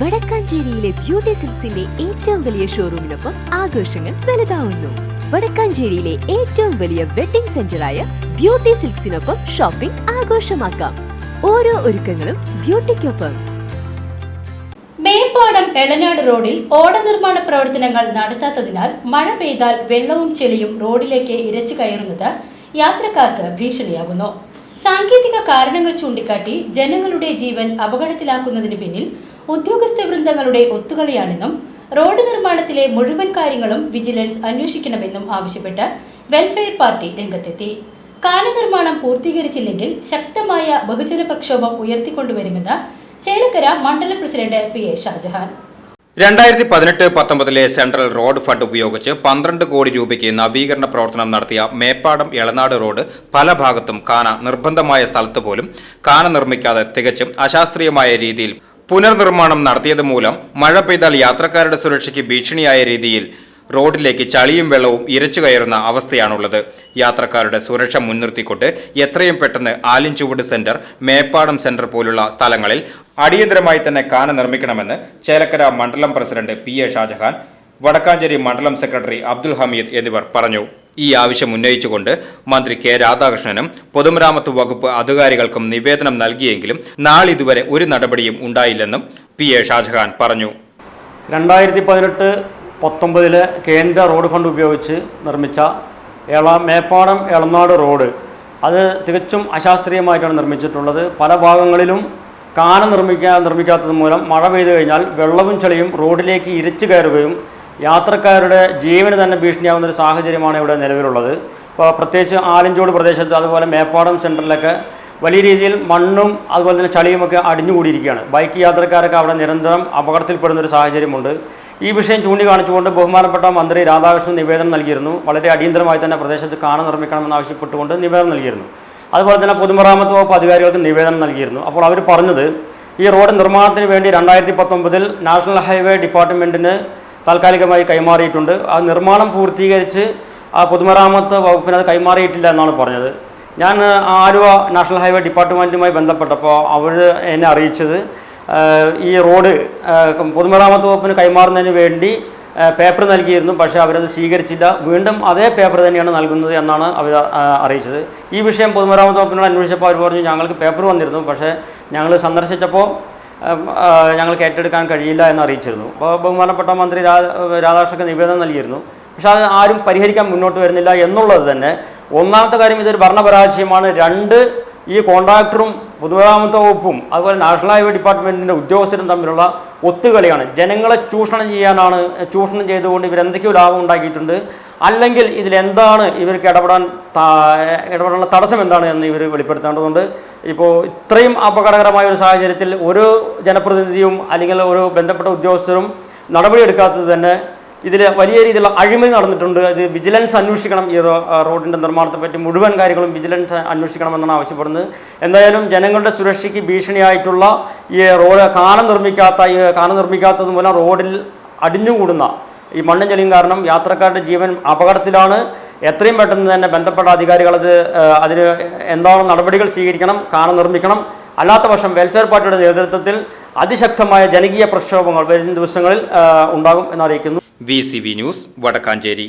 വടക്കാഞ്ചേരിയിലെ beauty സിൽസിന്റെ ഏറ്റവും വലിയ ഷോറൂമിനൊപ്പം ആഘോഷങ്ങൾ വലുതാവുന്നു. വടക്കാഞ്ചേരിയിലെ ഏറ്റവും വലിയ വെഡിംഗ് സെന്ററായ ബ്യൂട്ടി സിൽക്സിനൊപ്പം ഷോപ്പിംഗ് ആഘോഷമാക്കാം. ഓരോ ഒരുക്കങ്ങളും ബ്യൂട്ടിക്കൊപ്പം. മേപ്പാടം എളനാട് റോഡിൽ ഓട നിർമ്മാണ പ്രവർത്തനങ്ങൾ നടത്താത്തതിനാൽ മഴ പെയ്താൽ വെള്ളവും ചെളിയും റോഡിലേക്ക് ഇരച്ചു കയറുന്നത് യാത്രക്കാർക്ക് ഭീഷണിയാകുന്നു. സാങ്കേതിക കാരണങ്ങൾ ചൂണ്ടിക്കാട്ടി ജനങ്ങളുടെ ജീവൻ അപകടത്തിലാക്കുന്നതിന് പിന്നിൽ ഉദ്യോഗസ്ഥ വൃന്ദങ്ങളുടെ ഒത്തുകളിയാണെന്നും റോഡ് നിർമ്മാണത്തിലെ മുഴുവൻ കാര്യങ്ങളും വിജിലൻസ് അന്വേഷിക്കണമെന്നും ആവശ്യപ്പെട്ട് വെൽഫെയർ പാർട്ടി രംഗത്തെത്തി. കാലനിർമ്മാണം പൂർത്തീകരിച്ചില്ലെങ്കിൽ ശക്തമായ ബഹുജന പ്രക്ഷോഭം ഉയർത്തിക്കൊണ്ടുവരുമെന്ന് ചേലക്കര മണ്ഡലം പ്രസിഡന്റ് പി എ ഷാജഹാൻ. രണ്ടായിരത്തി പതിനെട്ട് പത്തൊമ്പതിലെ സെൻട്രൽ റോഡ് ഫണ്ട് ഉപയോഗിച്ച് പന്ത്രണ്ട് കോടി രൂപയ്ക്ക് നവീകരണ പ്രവർത്തനം നടത്തിയ മേപ്പാടം എളനാട് റോഡ് പല ഭാഗത്തും കാന നിർബന്ധമായ സ്ഥലത്ത് പോലും കാന നിർമ്മിക്കാതെ തികച്ചും അശാസ്ത്രീയമായ രീതിയിൽ പുനർനിർമ്മാണം നടത്തിയത് മൂലം മഴ പെയ്താൽ യാത്രക്കാരുടെ സുരക്ഷയ്ക്ക് ഭീഷണിയായ രീതിയിൽ റോഡിലേക്ക് ചളിയും വെള്ളവും ഇരച്ചു കയറുന്ന അവസ്ഥയാണുള്ളത്. യാത്രക്കാരുടെ സുരക്ഷ മുൻനിർത്തിക്കൊണ്ട് എത്രയും പെട്ടെന്ന് ആലിൻചുവട് സെന്റർ മേപ്പാടം സെന്റർ പോലുള്ള സ്ഥലങ്ങളിൽ അടിയന്തരമായി തന്നെ കാന നിർമ്മിക്കണമെന്ന് ചേലക്കര മണ്ഡലം president P A Shajahan Vadakkanchery മണ്ഡലം സെക്രട്ടറി അബ്ദുൽ ഹമീദ് എന്നിവർ പറഞ്ഞു. ഈ ആവശ്യം ഉന്നയിച്ചുകൊണ്ട് മന്ത്രി കെ രാധാകൃഷ്ണനും പൊതുമരാമത്ത് വകുപ്പ് അധികാരികൾക്കും നിവേദനം നൽകിയെങ്കിലും നാളിതുവരെ ഒരു നടപടിയും ഉണ്ടായില്ലെന്നും പി എ ഷാജഹാൻ പറഞ്ഞു. രണ്ടായിരത്തി പതിനെട്ട് പത്തൊമ്പതിലെ കേന്ദ്ര റോഡ് ഫണ്ട് ഉപയോഗിച്ച് നിർമ്മിച്ച എള മേപ്പാടം എളനാട് റോഡ് അത് തികച്ചും അശാസ്ത്രീയമായിട്ടാണ് നിർമ്മിച്ചിട്ടുള്ളത്. പല ഭാഗങ്ങളിലും കാന നിർമ്മിക്കാൻ നിർമ്മിക്കാത്തത് മൂലം മഴ പെയ്തു കഴിഞ്ഞാൽ വെള്ളവും ചെളിയും റോഡിലേക്ക് ഇരച്ചു കയറുകയും യാത്രക്കാരുടെ ജീവന് തന്നെ ഭീഷണിയാവുന്ന ഒരു സാഹചര്യമാണ് ഇവിടെ നിലവിലുള്ളത്. ഇപ്പോൾ പ്രത്യേകിച്ച് ആലഞ്ചോട് പ്രദേശത്ത് അതുപോലെ മേപ്പാടം സെന്ററിലൊക്കെ വലിയ രീതിയിൽ മണ്ണും അതുപോലെ തന്നെ ചളിയുമൊക്കെ അടിഞ്ഞുകൂടിയിരിക്കുകയാണ്. ബൈക്ക് യാത്രക്കാരൊക്കെ അവിടെ നിരന്തരം അപകടത്തിൽപ്പെടുന്ന ഒരു സാഹചര്യമുണ്ട്. ഈ വിഷയം ചൂണ്ടിക്കാണിച്ചുകൊണ്ട് ബഹുമാനപ്പെട്ട മന്ത്രി രാധാകൃഷ്ണൻ നിവേദനം നൽകിയിരുന്നു. വളരെ അടിയന്തരമായി തന്നെ പ്രദേശത്ത് കാണ നിർമ്മിക്കണമെന്ന് ആവശ്യപ്പെട്ടുകൊണ്ട് നിവേദനം നൽകിയിരുന്നു. അതുപോലെ തന്നെ പൊതുമരാമത്ത് വകുപ്പ് അധികാരികൾക്ക് നിവേദനം നൽകിയിരുന്നു. അപ്പോൾ അവർ പറഞ്ഞത് ഈ റോഡ് നിർമ്മാണത്തിന് വേണ്ടി രണ്ടായിരത്തി പത്തൊമ്പതിൽ നാഷണൽ ഹൈവേ ഡിപ്പാർട്ട്മെന്റിന് താൽക്കാലികമായി കൈമാറിയിട്ടുണ്ട്. ആ നിർമ്മാണം പൂർത്തീകരിച്ച് ആ പൊതുമരാമത്ത് വകുപ്പിന് അത് കൈമാറിയിട്ടില്ല എന്നാണ് പറഞ്ഞത്. ഞാൻ ആലുവ നാഷണൽ ഹൈവേ ഡിപ്പാർട്ട്മെന്റുമായി ബന്ധപ്പെട്ടപ്പോൾ അവർ എന്നെ അറിയിച്ചത്. ഈ റോഡ് പൊതുമരാമത്ത് വകുപ്പിന് കൈമാറുന്നതിന് വേണ്ടി പേപ്പർ നൽകിയിരുന്നു. പക്ഷേ അവരത് സ്വീകരിച്ചില്ല. വീണ്ടും അതേ പേപ്പർ തന്നെയാണ് നൽകുന്നത് എന്നാണ് അവർ അറിയിച്ചത്. ഈ വിഷയം പൊതുമരാമത്ത് വകുപ്പിനോട് അന്വേഷിച്ചപ്പോൾ അവർ പറഞ്ഞു ഞങ്ങൾക്ക് പേപ്പർ വന്നിരുന്നു. പക്ഷേ ഞങ്ങൾ സന്ദർശിച്ചപ്പോൾ ഞങ്ങൾക്ക് ഏറ്റെടുക്കാൻ കഴിയില്ല എന്ന് അറിയിച്ചിരുന്നു. അപ്പോൾ ബഹുമാനപ്പെട്ട മന്ത്രി രാധാകൃഷ്ണക്ക് നിവേദനം നൽകിയിരുന്നു. പക്ഷെ അത് ആരും പരിഹരിക്കാൻ മുന്നോട്ട് വരുന്നില്ല എന്നുള്ളത് തന്നെ ഒന്നാമത്തെ കാര്യം ഇതൊരു ഭരണപരാജയമാണ്. രണ്ട് ഈ കോൺട്രാക്ടറും പൊതുമരാമത്ത് വകുപ്പും അതുപോലെ നാഷണൽ ഹൈവേ ഡിപ്പാർട്ട്മെന്റിന്റെ ഉദ്യോഗസ്ഥരും തമ്മിലുള്ള ഒത്തുകളിയാണ്. ജനങ്ങളെ ചൂഷണം ചെയ്യാനാണ് ചൂഷണം ചെയ്തുകൊണ്ട് ഇവരെന്തൊക്കെയോ ലാഭം ഉണ്ടാക്കിയിട്ടുണ്ട്. അല്ലെങ്കിൽ ഇതിലെന്താണ് ഇവർക്ക് ഇടപെടാൻ ഇടപെടാനുള്ള തടസ്സം എന്താണ് എന്ന് ഇവർ വെളിപ്പെടുത്തേണ്ടതുണ്ട്. ഇപ്പോൾ ഇത്രയും അപകടകരമായ ഒരു സാഹചര്യത്തിൽ ഒരു ജനപ്രതിനിധിയും അല്ലെങ്കിൽ ഒരു ബന്ധപ്പെട്ട ഉദ്യോഗസ്ഥരും നടപടിയെടുക്കാത്തത് തന്നെ ഇതിൽ വലിയ രീതിയിലുള്ള അഴിമതി നടന്നിട്ടുണ്ട്. ഇത് വിജിലൻസ് അന്വേഷിക്കണം. ഈ റോഡിന്റെ നിർമ്മാണത്തെ പറ്റി മുഴുവൻ കാര്യങ്ങളും വിജിലൻസ് അന്വേഷിക്കണമെന്നാണ് ആവശ്യപ്പെടുന്നത്. എന്തായാലും ജനങ്ങളുടെ സുരക്ഷയ്ക്ക് ഭീഷണിയായിട്ടുള്ള ഈ റോഡ് കാന നിർമ്മിക്കാത്ത ഈ കാന നിർമ്മിക്കാത്തത് മൂലം റോഡിൽ അടിഞ്ഞുകൂടുന്ന ഈ മണ്ണും ചെളിയും കാരണം യാത്രക്കാരുടെ ജീവൻ അപകടത്തിലാണ്. എത്രയും പെട്ടെന്ന് തന്നെ ബന്ധപ്പെട്ട അധികാരികൾ അത് അതിന് എന്താണ് നടപടികൾ സ്വീകരിക്കണം കാണ നിർമ്മിക്കണം. അല്ലാത്ത പക്ഷം വെൽഫെയർ പാർട്ടിയുടെ നേതൃത്വത്തിൽ അതിശക്തമായ ജനകീയ പ്രക്ഷോഭങ്ങൾ വരുന്ന ദിവസങ്ങളിൽ ഉണ്ടാകും എന്നറിയിക്കുന്നു വി ന്യൂസ് വടക്കാഞ്ചേരി.